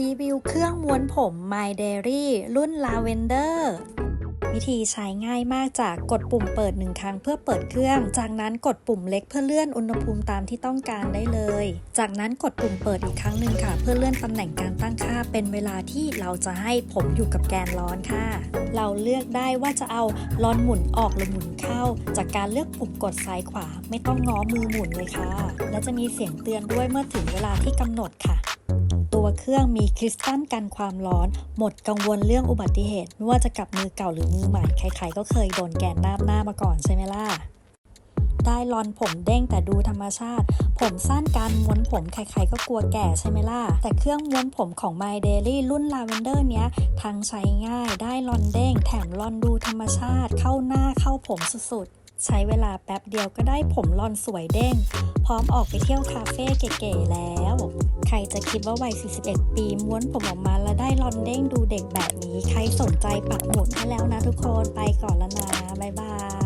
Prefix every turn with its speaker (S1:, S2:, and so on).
S1: รีวิวเครื่องม้วนผม My Dairy รุ่น Lavender วิธีใช้ง่ายมากจากกดปุ่มเปิดหนึ่งครั้งเพื่อเปิดเครื่อง จากนั้นกดปุ่มเล็กเพื่อเลื่อนอุณหภูมิตามที่ต้องการได้เลย จากนั้นกดปุ่มเปิดอีกครั้งหนึ่งค่ะ เพื่อเลื่อนตำแหน่งการตั้งค่า เป็นเวลาที่เราจะให้ผมอยู่กับแกนร้อนค่ะ เราเลือกได้ว่าจะเอาร้อนหมุนออกหรือหมุนเข้า จากการเลือกปุ่มกดซ้ายขวา ไม่ต้องง้อมือหมุนเลยค่ะ และจะมีเสียงเตือนด้วยเมื่อถึงเวลาที่กำหนดค่ะ ตัวเครื่องมีคริสตัลกันความร้อน หมดกังวลเรื่องอุบัติเหตุไม่ว่าจะกับมือเก่าหรือมือใหม่ ใครๆก็เคยโดนแกนน้ำหน้ามาก่อนใช่ไหมล่ะได้รอนผมเด้งแต่ดูธรรมชาติ ผมสั้นการม้วนผมใครๆก็กลัวแก่ใช่ไหมล่ะ แต่เครื่องม้วนผมของ My Daily รุ่น Lavender เนี้ย ทั้งใช้ง่ายได้รอนเด้ง แถมรอนดูธรรมชาติ เข้าหน้าเข้าผมสุดๆ ใช้เวลาแป๊บเดียวก็ได้ผมรอนสวยเด้ง พร้อมออกไปเที่ยวคาเฟ่เก๋ๆแล้ว รจะคิดว่าวัย 41 ปี ม้วนผมออกมาแล้วได้รอนเด้งดูเด็กแบบนี้ ใครสนใจปักหมุดให้แล้วนะทุกคน ไปก่อนแล้วนะ บ๊ายบาย